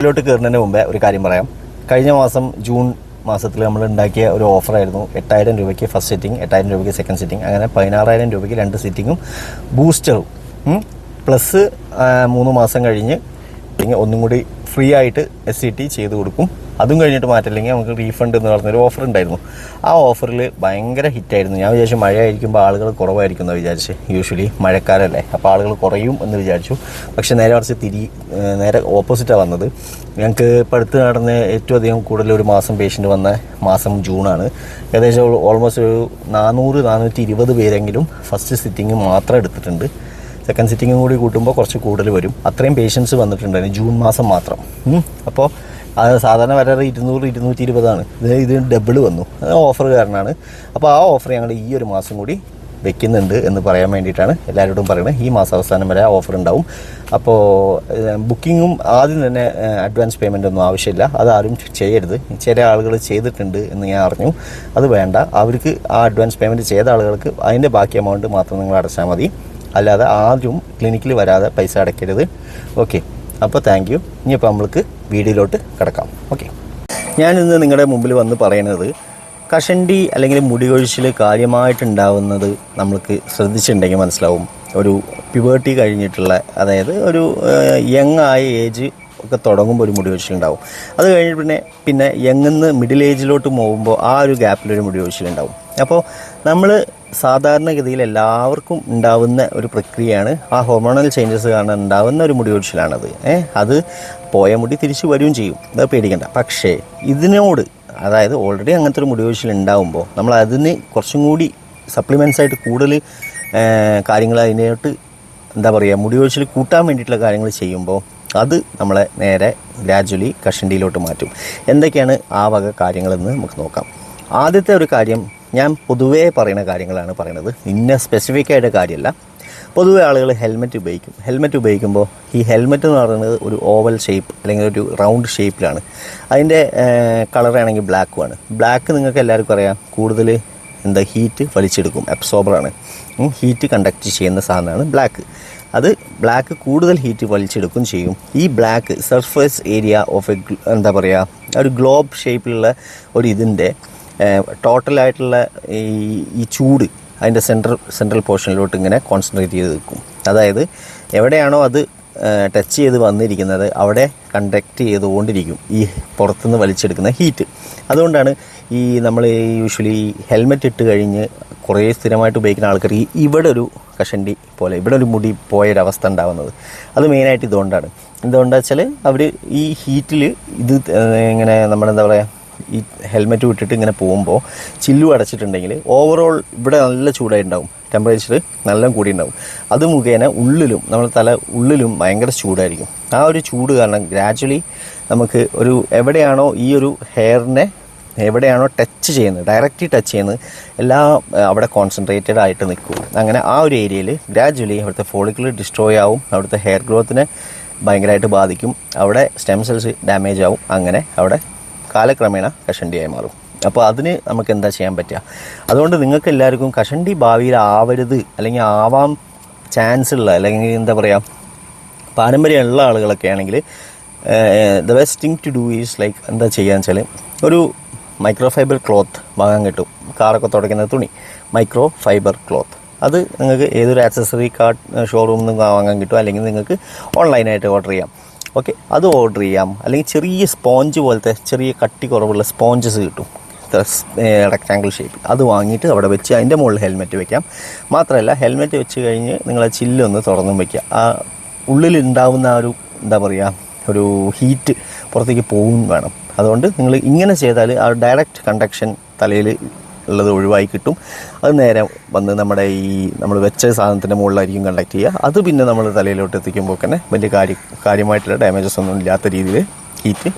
ഇതിലോട്ട് കയറുന്നതിന് മുമ്പേ ഒരു കാര്യം പറയാം. കഴിഞ്ഞ മാസം ജൂൺ മാസത്തിൽ നമ്മൾ ഉണ്ടാക്കിയ ഒരു ഓഫറായിരുന്നു എട്ടായിരം രൂപയ്ക്ക് ഫസ്റ്റ് സിറ്റിംഗ് എട്ടായിരം രൂപയ്ക്ക് സെക്കൻഡ് സിറ്റിംഗ് അങ്ങനെ പതിനാറായിരം രൂപയ്ക്ക് രണ്ട് സിറ്റിങ്ങും ബൂസ്റ്ററും പ്ലസ് മൂന്ന് മാസം കഴിഞ്ഞ് ഒന്നും കൂടി ഫ്രീ ആയിട്ട് എസ് സി ടി ചെയ്ത് കൊടുക്കും. അതും കഴിഞ്ഞിട്ട് മാറ്റില്ലെങ്കിൽ നമുക്ക് റീഫണ്ട് എന്ന് പറഞ്ഞൊരു ഓഫർ ഉണ്ടായിരുന്നു. ആ ഓഫറിൽ ഭയങ്കര ഹിറ്റായിരുന്നു ഞാൻ വിചാരിച്ചു മഴ ആയിരിക്കുമ്പോൾ ആളുകൾ കുറവായിരിക്കും എന്ന് വിചാരിച്ച്. യൂഷ്വലി മഴക്കാലല്ലേ. അപ്പോൾ ആളുകൾ കുറയും എന്ന് വിചാരിച്ചു. പക്ഷേ നേരെ മറിച്ച് തിരി നേരെ ഓപ്പോസിറ്റാണ് വന്നത്. ഞങ്ങൾക്ക് ഇപ്പോൾ അടുത്ത് നടന്ന് ഏറ്റവും അധികം കൂടുതൽ ഒരു മാസം പേഷ്യന്റ് വന്ന മാസം ജൂണാണ് ഏകദേശം ഓൾമോസ്റ്റ് ഒരു നാനൂറ് നാനൂറ്റി ഇരുപത് പേരെങ്കിലും ഫസ്റ്റ് സിറ്റിംഗ് മാത്രം എടുത്തിട്ടുണ്ട്. സെക്കൻഡ് സിറ്റിങ്ങും കൂടി കൂട്ടുമ്പോൾ കുറച്ച് കൂടുതൽ വരും. അത്രയും പേഷ്യൻസ് വന്നിട്ടുണ്ടായിരുന്നു. ജൂൺ മാസം മാത്രം. അപ്പോൾ അത് സാധാരണ വരെ ഇരുന്നൂറ് ഇരുന്നൂറ്റി ഇരുപതാണ് ഇത് ഇത് ഡബിൾ വന്നു. ഓഫർ കാരണമാണ് അപ്പോൾ ആ ഓഫർ ഞങ്ങൾ ഈ ഒരു മാസം കൂടി വെക്കുന്നുണ്ട് എന്ന് പറയാൻ വേണ്ടിയിട്ടാണ് എല്ലാവരോടും പറയുന്നത് ഈ മാസം അവസാനം വരെ ഓഫർ ഉണ്ടാവും. അപ്പോൾ ബുക്കിങ്ങും ആദ്യം തന്നെ അഡ്വാൻസ് പേയ്മെന്റ് ഒന്നും ആവശ്യമില്ല. അത് ആരും ചെയ്യരുത്. ചില ആളുകൾ ചെയ്തിട്ടുണ്ട് എന്ന് ഞാൻ അറിഞ്ഞു. അത് വേണ്ട. അവർക്ക് ആ അഡ്വാൻസ് പേയ്മെന്റ് ചെയ്ത ആളുകൾക്ക് അതിന്റെ ബാക്കി എമൗണ്ട് മാത്രം നിങ്ങൾ അടച്ചാൽ മതി. അല്ലാതെ ആദ്യം ക്ലിനിക്കിൽ വരാതെ പൈസ അടയ്ക്കരുത്. ഓക്കെ അപ്പോൾ താങ്ക് യു ഇനിയിപ്പോൾ നമ്മൾക്ക് വീഡിയോയിലോട്ട് കിടക്കാം. ഓക്കെ ഞാനിന്ന് നിങ്ങളുടെ മുമ്പിൽ വന്ന് പറയുന്നത് കഷണ്ടി അല്ലെങ്കിൽ മുടി കൊഴിച്ചിൽ കാര്യമായിട്ടുണ്ടാവുന്നത് നമ്മൾക്ക് ശ്രദ്ധിച്ചിട്ടുണ്ടെങ്കിൽ മനസ്സിലാവും. ഒരു പ്യുവേർട്ടി കഴിഞ്ഞിട്ടുള്ള അതായത് ഒരു യങ് ആയ ഏജ് ഒക്കെ തുടങ്ങുമ്പോൾ ഒരു മുടി കൊഴിച്ചിലുണ്ടാവും അത് കഴിഞ്ഞ് പിന്നെ പിന്നെ യങ്ങിൽ യങ്ങിന്ന് മിഡിൽ ഏജിലോട്ട് പോകുമ്പോൾ ആ ഒരു ഗ്യാപ്പിലൊരു മുടി കൊഴിച്ചിലുണ്ടാവും അപ്പോൾ നമ്മൾ സാധാരണഗതിയിൽ എല്ലാവർക്കും ഉണ്ടാവുന്ന ഒരു പ്രക്രിയയാണ്. ആ ഹോർമോണൽ ചേഞ്ചസ് കാരണം ഉണ്ടാവുന്ന ഒരു മുടി കൊഴിച്ചിലാണത് ഏഹ് അത് പോയ മുടി തിരിച്ചു വരികയും ചെയ്യും. അത് പേടിക്കണ്ട. പക്ഷേ ഇതിനോട് അതായത് ഓൾറെഡി അങ്ങനത്തെ ഒരു മുടി കൊഴിച്ചിൽ ഉണ്ടാവുമ്പോൾ നമ്മൾ അതിന് കുറച്ചും കൂടി സപ്ലിമെൻസ് ആയിട്ട് കൂടുതൽ കാര്യങ്ങൾ അതിനോട്ട് എന്താ പറയുക മുടി കൊഴിച്ചിൽ കൂട്ടാൻ വേണ്ടിയിട്ടുള്ള കാര്യങ്ങൾ ചെയ്യുമ്പോൾ അത് നമ്മളെ നേരെ ഗ്രാജ്വലി കഷണ്ടിയിലോട്ട് മാറ്റും. എന്തൊക്കെയാണ് ആ വക കാര്യങ്ങളെന്ന് നമുക്ക് നോക്കാം. ആദ്യത്തെ ഒരു കാര്യം ഞാൻ പൊതുവേ പറയുന്ന കാര്യങ്ങളാണ് പറയുന്നത്. ഇന്ന സ്പെസിഫിക് ആയിട്ട് കാര്യമല്ല പൊതുവേ ആളുകൾ ഹെൽമെറ്റ് ഉപയോഗിക്കും. ഹെൽമെറ്റ് ഉപയോഗിക്കുമ്പോൾ ഈ ഹെൽമെറ്റ് എന്ന് പറയുന്നത് ഒരു ഓവൽ ഷേപ്പ് അല്ലെങ്കിൽ ഒരു റൗണ്ട് ഷേപ്പിലാണ് അതിന്റെ കളറാണെങ്കിൽ ബ്ലാക്കുമാണ് ബ്ലാക്ക് നിങ്ങൾക്ക് എല്ലാവർക്കും അറിയാം. കൂടുതൽ എന്താ ഹീറ്റ് വലിച്ചെടുക്കും. അബ്സോർബറാണ് ഹീറ്റ് കണ്ടക്ട് ചെയ്യുന്ന സാധനമാണ് ബ്ലാക്ക് അത് ബ്ലാക്ക് കൂടുതൽ ഹീറ്റ് വലിച്ചെടുക്കും ചെയ്യും. ഈ black surface area of a എന്താ പറയുക ഒരു ഗ്ലോബ് ഷേപ്പിലുള്ള ഒരു ഇതിന്റെ ടോട്ടലായിട്ടുള്ള ഈ ഈ ചൂട് അതിന്റെ സെൻട്രൽ സെൻട്രൽ പോർഷനിലോട്ട് ഇങ്ങനെ കോൺസെൻട്രേറ്റ് ചെയ്ത് നിൽക്കും. അതായത് എവിടെയാണോ അത് ടച്ച് ചെയ്ത് വന്നിരിക്കുന്നത് അവിടെ കണ്ടക്ട് ചെയ്തുകൊണ്ടിരിക്കും ഈ പുറത്തുനിന്ന് വലിച്ചെടുക്കുന്ന ഹീറ്റ് അതുകൊണ്ടാണ് ഈ നമ്മൾ യൂഷ്വലി ഹെൽമെറ്റ് ഇട്ട് കഴിഞ്ഞ് കുറേ സ്ഥിരമായിട്ട് ഉപയോഗിക്കുന്ന ആൾക്കാർ ഈ ഇവിടെ ഒരു കഷണ്ടി പോലെ ഇവിടെ ഒരു മുടി പോയൊരവസ്ഥ ഉണ്ടാകുന്നത് അത് മെയിനായിട്ട് ഇതുകൊണ്ടാണ്. എന്തുകൊണ്ടാണെന്ന് വെച്ചാൽ അവർ ഈ ഹീറ്റിൽ ഇത് ഇങ്ങനെ നമ്മളെന്താ പറയുക ഈ ഹെൽമെറ്റ് വിട്ടിട്ട് ഇങ്ങനെ പോകുമ്പോൾ ചില്ലു അടച്ചിട്ടുണ്ടെങ്കിൽ ഓവറോൾ ഇവിടെ നല്ല ചൂടായി ചൂടായിട്ടുണ്ടാവും. ടെമ്പറേച്ചർ നല്ല കൂടി ഉണ്ടാവും അത് മുഖേന ഉള്ളിലും നമ്മുടെ തല ഉള്ളിലും ഭയങ്കര ചൂടായിരിക്കും. ആ ഒരു ചൂട് കാരണം ഗ്രാജ്വലി നമുക്ക് ഒരു എവിടെയാണോ ഈ ഒരു ഹെയറിനെ എവിടെയാണോ ടച്ച് ചെയ്യുന്നത് ഡയറക്റ്റ് ടച്ച് ചെയ്യുന്നത് എല്ലാം അവിടെ കോൺസെൻട്രേറ്റഡ് ആയിട്ട് നിൽക്കും. അങ്ങനെ ആ ഒരു ഏരിയയിൽ ഗ്രാജ്വലി അവിടുത്തെ ഫോളിക്കിൾ ഡിസ്ട്രോയ് ആവും അവിടുത്തെ ഹെയർ ഗ്രോത്തിനെ ഭയങ്കരമായിട്ട് ബാധിക്കും. അവിടെ സ്റ്റെം സെൽസ് ഡാമേജ് ആവും. അങ്ങനെ അവിടെ കാലക്രമേണ കഷണ്ടിയായി മാറും. അപ്പോൾ അതിന് നമുക്ക് എന്താ ചെയ്യാൻ പറ്റുക? അതുകൊണ്ട് നിങ്ങൾക്ക് എല്ലാവർക്കും കഷണ്ടി ഭാവിയിൽ ആവരുത് അല്ലെങ്കിൽ ആവാം ചാൻസ് ഉള്ള അല്ലെങ്കിൽ എന്താ പറയുക പാരമ്പര്യമുള്ള ആളുകളൊക്കെ ആണെങ്കിൽ the best thing to do is like എന്താ ചെയ്യുക വെച്ചാൽ ഒരു മൈക്രോ ഫൈബർ ക്ലോത്ത് വാങ്ങാൻ കിട്ടും. കാറൊക്കെ തുടയ്ക്കുന്ന തുണി മൈക്രോ ഫൈബർ ക്ലോത്ത് അത് നിങ്ങൾക്ക് ഏതൊരു ആക്സസറി കാർഡ് ഷോറൂമിൽ നിന്ന് വാങ്ങാൻ കിട്ടും അല്ലെങ്കിൽ നിങ്ങൾക്ക് ഓൺലൈനായിട്ട് ഓർഡർ ചെയ്യാം. ഓക്കെ അത് ഓർഡർ ചെയ്യാം. അല്ലെങ്കിൽ ചെറിയ സ്പോഞ്ച് പോലത്തെ ചെറിയ കട്ടി കുറവുള്ള സ്പോഞ്ചസ് കിട്ടും. റെക്റ്റാങ്കിൾ ഷേപ്പ് അത് വാങ്ങിയിട്ട് അവിടെ വെച്ച് അതിന്റെ മുകളിൽ ഹെൽമെറ്റ് വെക്കാം. മാത്രമല്ല ഹെൽമെറ്റ് വെച്ച് കഴിഞ്ഞ് നിങ്ങൾ ആ ചില്ലൊന്ന് തുറന്നും വെക്കുക. ആ ഉള്ളിൽ ഉള്ളിലുണ്ടാവുന്ന ആ ഒരു എന്താ പറയുക ഒരു ഹീറ്റ് പുറത്തേക്ക് പോകും വേണം. അതുകൊണ്ട് നിങ്ങൾ ഇങ്ങനെ ചെയ്താൽ ആ ഡയറക്റ്റ് കണ്ടക്ഷൻ തലയിൽ ഉള്ളത് ഒഴിവായി കിട്ടും. അത് നേരെ വന്ന് നമ്മുടെ ഈ നമ്മൾ വെച്ച സാധനത്തിന്റെ മുകളിലായിരിക്കും കണ്ടക്ട് ചെയ്യുക. അത് പിന്നെ നമ്മൾ തലയിലോട്ട് എത്തിക്കുമ്പോൾ തന്നെ വലിയ കാര്യ കാര്യമായിട്ടുള്ള ഡാമേജസ് ഒന്നും ഇല്ലാത്ത രീതിയിൽ ഹീറ്റ്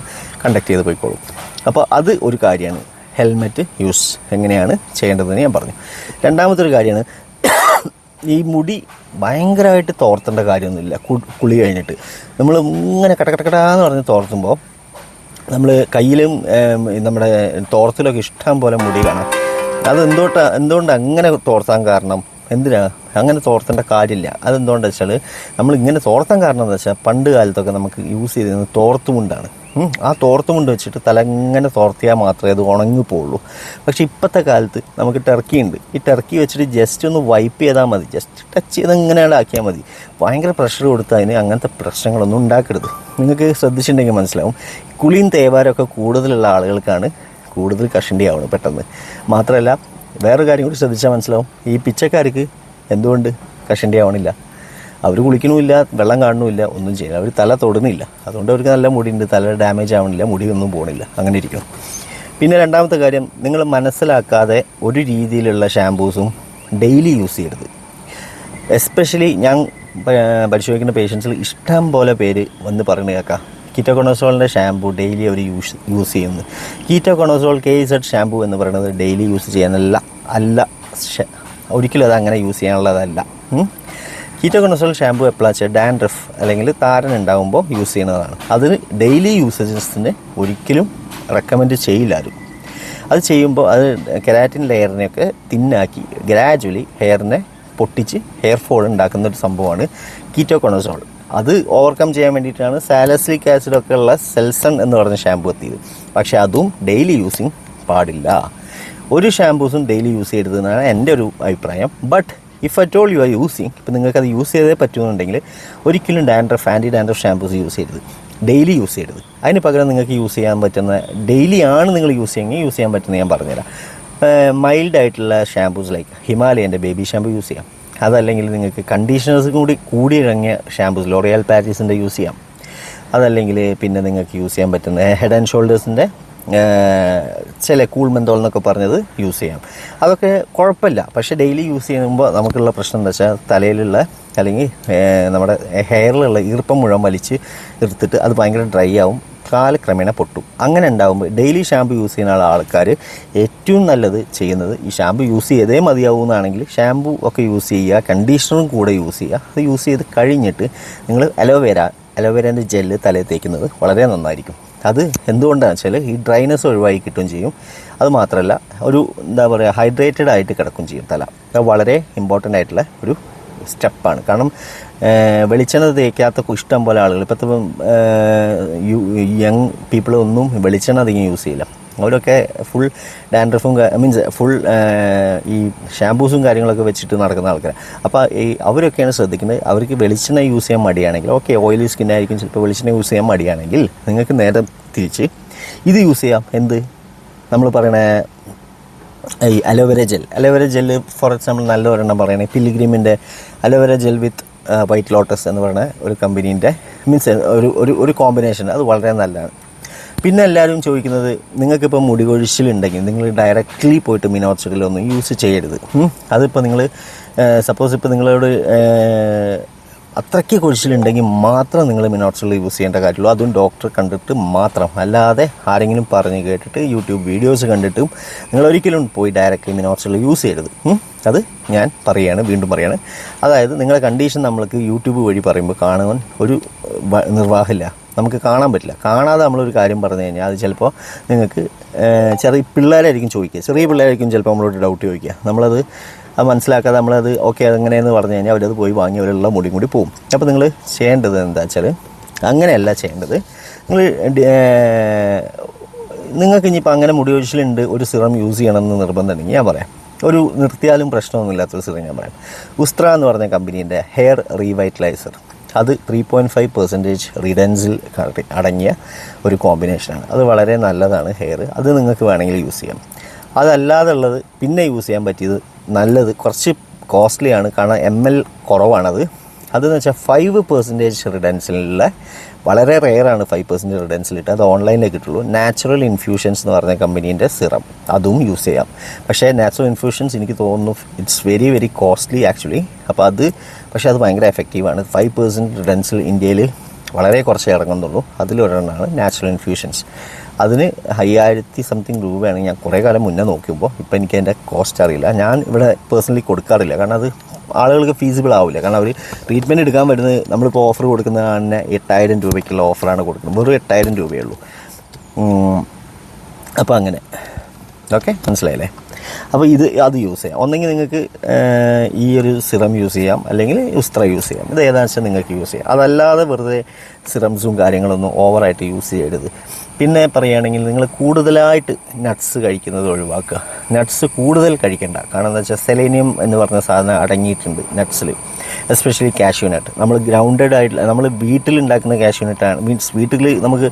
കണ്ടക്ട് ചെയ്ത് പോയിക്കോളും. അപ്പോൾ അത് ഒരു കാര്യമാണ്. ഹെൽമെറ്റ് യൂസ് എങ്ങനെയാണ് ചെയ്യേണ്ടതെന്ന് ഞാൻ പറഞ്ഞു. രണ്ടാമത്തെ ഒരു കാര്യമാണ് ഈ മുടി ഭയങ്കരമായിട്ട് തോർത്തേണ്ട കാര്യമൊന്നുമില്ല. കുളി കഴിഞ്ഞിട്ട്. നമ്മൾ ഇങ്ങനെ കടകടകടാന്ന് പറഞ്ഞ് തോർത്തുമ്പോൾ നമ്മൾ കയ്യിലും നമ്മുടെ തോർത്തിലൊക്കെ ഇഷ്ടം പോലെ മുടി കാണാം. അത് എന്തുകൊണ്ടാ അങ്ങനെ തോർത്താൻ കാരണം? എന്തിനാ? അങ്ങനെ തോർത്തേണ്ട കാര്യമില്ല. അതെന്തുകൊണ്ടെന്ന് വെച്ചാൽ നമ്മൾ ഇങ്ങനെ തോർത്താൻ കാരണം എന്താ വെച്ചാൽ പണ്ട് കാലത്തൊക്കെ നമുക്ക് യൂസ് ചെയ്തിരുന്നത് തോർത്തുമുണ്ടാണ്. ആ തോർത്തുമുണ്ട് വെച്ചിട്ട് തല ഇങ്ങനെ തോർത്തിയാൽ മാത്രമേ അത് ഉണങ്ങി പോവുള്ളൂ. പക്ഷേ ഇപ്പോഴത്തെ കാലത്ത് നമുക്ക് ടർക്കി ഉണ്ട്. ഈ ടർക്കി വെച്ചിട്ട് ജസ്റ്റ് ഒന്ന് വൈപ്പ് ചെയ്താൽ മതി. ജസ്റ്റ് ടച്ച് ചെയ്ത് ഇങ്ങനെയാണ് ആക്കിയാൽ മതി. ഭയങ്കര പ്രഷർ കൊടുത്ത് അതിന് അങ്ങനത്തെ പ്രശ്നങ്ങളൊന്നും ഉണ്ടാക്കരുത്. നിങ്ങൾക്ക് ശ്രദ്ധിച്ചിട്ടുണ്ടെങ്കിൽ മനസ്സിലാവും. കുളിയും തേവാരമൊക്കെ കൂടുതലുള്ള ആളുകൾക്കാണ് കൂടുതൽ കഷണ്ടി ആവണം പെട്ടെന്ന്. മാത്രമല്ല വേറൊരു കാര്യം കൂടി ശ്രദ്ധിച്ചാൽ മനസ്സിലാവും. ഈ പിച്ചക്കാർക്ക് എന്തുകൊണ്ട് കഷണ്ടി ആവണില്ല? അവർ കുളിക്കണമില്ല വെള്ളം കാണുന്നില്ല ഒന്നും ചെയ്യില്ല. അവർ തല തൊടുന്നില്ല. അതുകൊണ്ട് അവർക്ക് നല്ല മുടിയുണ്ട് തല ഡാമേജ് ആവണില്ല മുടിയൊന്നും പോകണില്ല അങ്ങനെ ഇരിക്കും പിന്നെ രണ്ടാമത്തെ കാര്യം നിങ്ങൾ മനസ്സിലാക്കാതെ ഒരു രീതിയിലുള്ള ഷാമ്പൂസും ഡെയിലി യൂസ് ചെയ്യരുത്. എസ്പെഷ്യലി ഞാൻ പരിശോധിക്കുന്ന പേഷ്യൻസിൽ ഇഷ്ടം പോലെ പേര് വന്ന് പറഞ്ഞു കേൾക്കാം. കീറ്റോകൊണോസോളിന്റെ ഷാമ്പു ഡെയിലി അവർ യൂസ് യൂസ് ചെയ്യുന്നത് കീറ്റോകോണോസോൾ കെ സെഡ് ഷാമ്പു എന്ന് പറയുന്നത് ഡെയിലി യൂസ് ചെയ്യാനല്ല അല്ല ഒരിക്കലും അത് അങ്ങനെ യൂസ് ചെയ്യാനുള്ളതല്ല. കീറ്റോകോണോസോൾ ഷാമ്പു എപ്പോഴാ വെച്ചാൽ ഡാൻഡ്രഫ് അല്ലെങ്കിൽ താരൻ ഉണ്ടാകുമ്പോൾ യൂസ് ചെയ്യുന്നതാണ്. അത് ഡെയിലി യൂസേജസിന് ഒരിക്കലും റെക്കമെൻഡ് ചെയ്യില്ല ആരും. അത് ചെയ്യുമ്പോൾ അത് കെരാറ്റിൻ ലെയറിനെയൊക്കെ തിന്നാക്കി ഗ്രാജുവലി ഹെയറിനെ പൊട്ടിച്ച് ഹെയർ ഫോൾ ഉണ്ടാക്കുന്ന ഒരു സംഭവമാണ് കീറ്റോകൊണസോൾ. അത് ഓവർകം ചെയ്യാൻ വേണ്ടിയിട്ടാണ് സാലസ്ലിക് ആസിഡ് ഒക്കെ ഉള്ള സെൽസൺ എന്ന് പറഞ്ഞ ഷാമ്പു എത്തിയത്. പക്ഷേ അതും ഡെയിലി യൂസിങ് പാടില്ല. ഒരു ഷാമ്പൂസും ഡെയിലി യൂസ് ചെയ്യരുതെന്നാണ് എന്റെ ഒരു അഭിപ്രായം. But if at all you are using ഇപ്പം നിങ്ങൾക്ക് അത് യൂസ് ചെയ്തേ പറ്റുമെന്നുണ്ടെങ്കിൽ ഒരിക്കലും dandruff anti dandruff shampoos use ചെയ്യരുത്. ഡെയിലി യൂസ് ചെയ്യരുത്. അതിന് പകരം നിങ്ങൾക്ക് യൂസ് ചെയ്യാൻ പറ്റുന്ന ഡെയിലി ആണ് നിങ്ങൾ യൂസ് ചെയ്യുമെങ്കിൽ യൂസ് ചെയ്യാൻ പറ്റുന്ന ഞാൻ പറഞ്ഞുതരാം. മൈൽഡ് ആയിട്ടുള്ള ഷാമ്പൂസ് ലൈക്ക് ഹിമാലയന്റെ ബേബി ഷാമ്പൂ യൂസ് ചെയ്യാം. അതല്ലെങ്കിൽ നിങ്ങൾക്ക് കണ്ടീഷണേഴ്സ് കൂടി കൂടി ഇറങ്ങിയ ഷാമ്പൂസ് ലോറിയൽ പാരീസിന്റെ യൂസ് ചെയ്യാം. അതല്ലെങ്കിൽ പിന്നെ നിങ്ങൾക്ക് യൂസ് ചെയ്യാൻ പറ്റുന്ന ഹെഡ് ആൻഡ് ഷോൾഡേഴ്സിന്റെ ചില കൂൾ മെന്തോൾ എന്നൊക്കെ പറഞ്ഞത് യൂസ് ചെയ്യാം. അതൊക്കെ കുഴപ്പമില്ല. പക്ഷേ ഡെയിലി യൂസ് ചെയ്യുമ്പോൾ നമുക്കുള്ള പ്രശ്നം എന്താ വെച്ചാൽ തലയിലുള്ള അല്ലെങ്കിൽ നമ്മുടെ ഹെയറിലുള്ള ഈർപ്പം മുഴുവൻ വലിച്ച് എടുത്തിട്ട് അത് ഭയങ്കര ഡ്രൈ ആവും. കാലക്രമേണ പൊട്ടും. അങ്ങനെ ഉണ്ടാകുമ്പോൾ ഡെയിലി ഷാമ്പു യൂസ് ചെയ്യുന്ന ആൾക്കാർ ഏറ്റവും നല്ലത് ചെയ്യുന്നത് ഈ ഷാമ്പു യൂസ് ചെയ്തേ മതിയാവുന്നതാണെങ്കിൽ ഷാമ്പു ഒക്കെ യൂസ് ചെയ്യുക കണ്ടീഷണറും കൂടെ യൂസ് ചെയ്യുക. അത് യൂസ് ചെയ്ത് കഴിഞ്ഞിട്ട് നിങ്ങൾ അലോവേര അലോവേരേന്റെ ജെല്ല് തലയിൽ തേക്കുന്നത് വളരെ നന്നായിരിക്കും. അത് എന്തുകൊണ്ടാണെന്ന് വെച്ചാൽ ഈ ഡ്രൈനസ് ഒഴിവായി കിട്ടുകയും ചെയ്യും. അത് മാത്രമല്ല ഒരു എന്താ പറയുക ഹൈഡ്രേറ്റഡ് ആയിട്ട് കിടക്കുകയും ചെയ്യും തല. വളരെ ഇമ്പോർട്ടന്റ് ആയിട്ടുള്ള ഒരു സ്റ്റെപ്പാണ്. കാരണം വെളിച്ചെണ്ണ തേക്കാത്ത ഇഷ്ടം പോലെ ആളുകൾ. ഇപ്പോഴത്തെ യങ് പീപ്പിൾ ഒന്നും വെളിച്ചെണ്ണ അധികം യൂസ് ചെയ്യില്ല. അവരൊക്കെ ഫുൾ ഡാൻഡ്രഫും മീൻസ് ഫുൾ ഈ ഷാമ്പൂസും കാര്യങ്ങളൊക്കെ വെച്ചിട്ട് നടക്കുന്ന ആൾക്കാർ അപ്പോൾ ഈ അവരൊക്കെയാണ് ശ്രദ്ധിക്കുന്നത്. അവർക്ക് വെളിച്ചെണ്ണ യൂസ് ചെയ്യാൻ മടിയാണെങ്കിൽ ഓക്കെ ഓയിലി സ്കിൻ ആയിരിക്കും ചിലപ്പോൾ വെളിച്ചെണ്ണ യൂസ് ചെയ്യാൻ മടിയാണെങ്കിൽ നിങ്ങൾക്ക് നേരെ തിരിച്ച് ഇത് യൂസ് ചെയ്യാം. എന്ത്? നമ്മൾ പറയണ ഈ aloe vera gel. Aloe vera gel for example നല്ല ഒരെണ്ണം പറയുകയാണെങ്കിൽ പിലിഗ്രിമിന്റെ aloe vera gel with white lotus എന്ന് പറയുന്ന ഒരു കമ്പനീന്റെ മീൻസ് ഒരു ഒരു ഒരു കോമ്പിനേഷൻ അത് വളരെ നല്ലതാണ്. പിന്നെ എല്ലാവരും ചോദിക്കുന്നത് നിങ്ങൾക്കിപ്പോൾ മുടി കൊഴിച്ചിലുണ്ടെങ്കിൽ നിങ്ങൾ ഡയറക്റ്റ്ലി പോയിട്ട് മിനോക്സിഡിലൊന്നും യൂസ് ചെയ്യരുത്. അതിപ്പോൾ നിങ്ങൾ സപ്പോസ് ഇപ്പോൾ നിങ്ങളോട് അത്രയ്ക്ക് കുഴിച്ചിലുണ്ടെങ്കിൽ മാത്രം നിങ്ങൾ മിനോട്സുകൾ യൂസ് ചെയ്യേണ്ട കാര്യമുള്ളൂ. അതും ഡോക്ടർ കണ്ടിട്ട് മാത്രം. അല്ലാതെ ആരെങ്കിലും പറഞ്ഞ് കേട്ടിട്ട് യൂട്യൂബ് വീഡിയോസ് കണ്ടിട്ടും നിങ്ങൾ ഒരിക്കലും പോയി ഡയറക്റ്റ്ലി മിനോട്സുകൾ യൂസ് ചെയ്യരുത്. അത് ഞാൻ പറയുകയാണ് വീണ്ടും പറയുകയാണ് അതായത് നിങ്ങളുടെ കണ്ടീഷൻ നമ്മൾക്ക് യൂട്യൂബ് വഴി പറയുമ്പോൾ കാണുവാൻ ഒരു നിർവാഹമില്ല. നമുക്ക് കാണാൻ പറ്റില്ല. കാണാതെ നമ്മളൊരു കാര്യം പറഞ്ഞു കഴിഞ്ഞാൽ അത് ചിലപ്പോൾ നിങ്ങൾക്ക് ചെറിയ പിള്ളേരായിരിക്കും ചോദിക്കുക. ചെറിയ പിള്ളേരായിരിക്കും ചിലപ്പോൾ നമ്മളോട് ഡൗട്ട് ചോദിക്കുക. നമ്മളത് അത് മനസ്സിലാക്കാതെ നമ്മളത് ഓക്കെ അതെങ്ങനെയെന്ന് പറഞ്ഞു കഴിഞ്ഞാൽ അവരത് പോയി വാങ്ങി അവരുള്ള മുടി കൂടി പോവും. അപ്പോൾ നിങ്ങൾ ചെയ്യേണ്ടത് എന്താ വെച്ചാൽ അങ്ങനെയല്ല ചെയ്യേണ്ടത്. നിങ്ങൾ നിങ്ങൾക്ക് ഇനിയിപ്പോൾ അങ്ങനെ മുടി ഒഴിച്ചിലുണ്ട് ഒരു സിറം യൂസ് ചെയ്യണമെന്ന് നിർബന്ധമുണ്ടെങ്കിൽ ഞാൻ പറയാം. ഒരു നിർത്തിയാലും പ്രശ്നമൊന്നുമില്ലാത്തൊരു സിറം ഞാൻ പറയാം. ഉസ്ത്ര എന്ന് പറഞ്ഞ കമ്പനീന്റെ ഹെയർ റീവൈറ്റലൈസർ. അത് ത്രീ പോയിന്റ് ഫൈവ് പെർസെന്റേജ് റിഡൻസിൽ അടങ്ങിയ ഒരു കോമ്പിനേഷനാണ്. അത് വളരെ നല്ലതാണ് ഹെയർ. അത് നിങ്ങൾക്ക് വേണമെങ്കിൽ യൂസ് ചെയ്യാം. അതല്ലാതുള്ളത് പിന്നെ യൂസ് ചെയ്യാൻ പറ്റിയത് നല്ലത് കുറച്ച് കോസ്റ്റ്ലിയാണ് കാരണം എം എൽ കുറവാണത്. അതെന്ന് വെച്ചാൽ ഫൈവ് പെർസെന്റേജ് റിഡൻസിലുള്ള വളരെ റെയറാണ് ഫൈവ് പെർസെന്റേജ് റിഡൻസിലിട്ട് അത് ഓൺലൈനിലേ കിട്ടുള്ളൂ. നാച്ചുറൽ ഇൻഫ്യൂഷൻസ് എന്ന് പറഞ്ഞ കമ്പനീന്റെ സിറം അതും യൂസ് ചെയ്യാം. പക്ഷേ നാച്ചുറൽ ഇൻഫ്യൂഷൻസ് എനിക്ക് തോന്നുന്നു it's very very costly actually അപ്പോൾ അത് പക്ഷേ അത് ഭയങ്കര എഫക്റ്റീവാണ് ഫൈവ് പെർസെന്റ് റിഡൻസിൽ ഇന്ത്യയിൽ വളരെ കുറച്ച് ഇറങ്ങുന്നുള്ളൂ. അതിലൊരെണ്ണമാണ് നാച്ചുറൽ ഇൻഫ്യൂഷൻസ് അതിന് അയ്യായിരത്തി സംതിങ് രൂപയാണ് ഞാൻ കുറേ കാലം മുന്നേ നോക്കുമ്പോൾ ഇപ്പോൾ എനിക്ക് അതിന്റെ കോസ്റ്റ് അറിയില്ല. ഞാൻ ഇവിടെ പേഴ്സണലി കൊടുക്കാറില്ല. കാരണം അത് ആളുകൾക്ക് ഫീസിബിൾ ആവില്ല. കാരണം അവർ ട്രീറ്റ്മെന്റ് എടുക്കാൻ വരുന്നത് നമ്മളിപ്പോൾ ഓഫർ കൊടുക്കുന്ന തന്നെ എട്ടായിരം രൂപയ്ക്കുള്ള ഓഫറാണ് കൊടുക്കുന്നത്. വെറും എട്ടായിരം രൂപയേ ഉള്ളൂ. അപ്പോൾ അങ്ങനെ. ഓക്കെ മനസ്സിലായില്ലേ? അപ്പോൾ ഇത് അത് യൂസ് ചെയ്യാം. ഒന്നെങ്കിൽ നിങ്ങൾക്ക് ഈ ഒരു സിറം യൂസ് ചെയ്യാം. അല്ലെങ്കിൽ ഉസ്ത്ര യൂസ് ചെയ്യാം. ഇത് ഏതാണെന്ന് നിങ്ങൾക്ക് യൂസ് ചെയ്യാം. അതല്ലാതെ വെറുതെ സിറംസും കാര്യങ്ങളൊന്നും ഓവറായിട്ട് യൂസ് ചെയ്യരുത്. പിന്നെ പറയുകയാണെങ്കിൽ നിങ്ങൾ കൂടുതലായിട്ട് നട്ട്സ് കഴിക്കുന്നത് ഒഴിവാക്കുക. നട്ട്സ് കൂടുതൽ കഴിക്കേണ്ട. കാരണം എന്താ വെച്ചാൽ സെലേനിയം എന്ന് പറഞ്ഞ സാധനം അടങ്ങിയിട്ടുണ്ട് നട്ട്സിൽ എസ്പെഷ്യലി കാഷ്യൂ നട്ട് നമ്മൾ ഗ്രൗണ്ടഡ് ആയിട്ടുള്ള നമ്മൾ വീട്ടിലുണ്ടാക്കുന്ന കാഷ്യൂ നട്ടാണ് മീൻസ് വീട്ടിൽ നമുക്ക്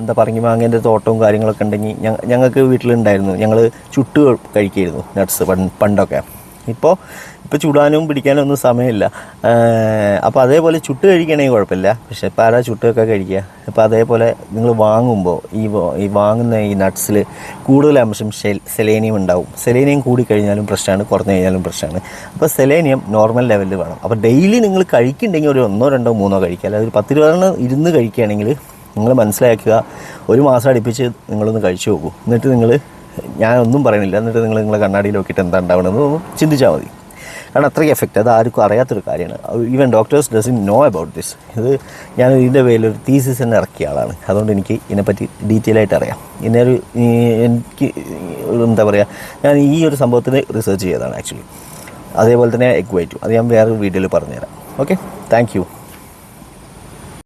എന്താ പറഞ്ഞു മാങ്ങേന്റെ തോട്ടവും കാര്യങ്ങളൊക്കെ ഉണ്ടെങ്കിൽ ഞങ്ങൾക്ക് വീട്ടിലുണ്ടായിരുന്നു. ഞങ്ങൾ ചുട്ട് കഴിക്കുമായിരുന്നു നട്ട്സ് പണ്ടൊക്കെ. ഇപ്പോൾ ഇപ്പോൾ ചുടാനും പിടിക്കാനും ഒന്നും സമയമില്ല. അപ്പോൾ അതേപോലെ ചുട്ട് കഴിക്കണമെങ്കിൽ കുഴപ്പമില്ല. പക്ഷേ ഇപ്പോൾ ആരാ ചുട്ടൊക്കെ കഴിക്കുക? അപ്പോൾ അതേപോലെ നിങ്ങൾ വാങ്ങുമ്പോൾ ഈ ഈ വാങ്ങുന്ന ഈ നട്ട്സിൽ കൂടുതൽ അംശം സെലേനിയം ഉണ്ടാവും. സെലേനിയം കൂടി കഴിഞ്ഞാലും പ്രശ്നമാണ് കുറഞ്ഞു കഴിഞ്ഞാലും പ്രശ്നമാണ്. അപ്പോൾ സെലേനിയം നോർമൽ ലെവലിൽ വേണം. അപ്പോൾ ഡെയിലി നിങ്ങൾ കഴിക്കുന്നുണ്ടെങ്കിൽ ഒരു ഒന്നോ രണ്ടോ മൂന്നോ കഴിക്കുക. അല്ലാതെ ഒരു പത്തിരുപതെണ്ണം ഇരുന്ന് കഴിക്കുകയാണെങ്കിൽ നിങ്ങൾ മനസ്സിലാക്കുക ഒരു മാസം അടുപ്പിച്ച് നിങ്ങളൊന്ന് കഴിച്ചു നോക്കൂ. എന്നിട്ട് നിങ്ങൾ ഞാനൊന്നും പറയുന്നില്ല. എന്നിട്ട് നിങ്ങൾ നിങ്ങളെ കണ്ണാടിയിൽ നോക്കിയിട്ട് എന്താ ഉണ്ടാവണമെന്ന് ചിന്തിച്ചാൽ മതി. കാരണം അത്രയ്ക്ക് എഫക്റ്റ് അത് ആർക്കും അറിയാത്തൊരു കാര്യമാണ്. Even doctors doesn't know about this ഇത് ഞാൻ ഇതിന്റെ പേരിലൊരു തീസിസ് തന്നെ ഇറക്കിയ ആളാണ്. അതുകൊണ്ട് എനിക്ക് ഇതിനെപ്പറ്റി ഡീറ്റെയിൽ ആയിട്ട് അറിയാം. ഇന്നേ ഒരു എനിക്ക് എന്താ പറയുക ഞാൻ ഈ ഒരു സംഭവത്തിന് റിസർച്ച് ചെയ്തതാണ് ആക്ച്വലി അതേപോലെ തന്നെ എക്വൈറ്റു അത് ഞാൻ വേറെ വീഡിയോയിൽ പറഞ്ഞുതരാം. Okay thank you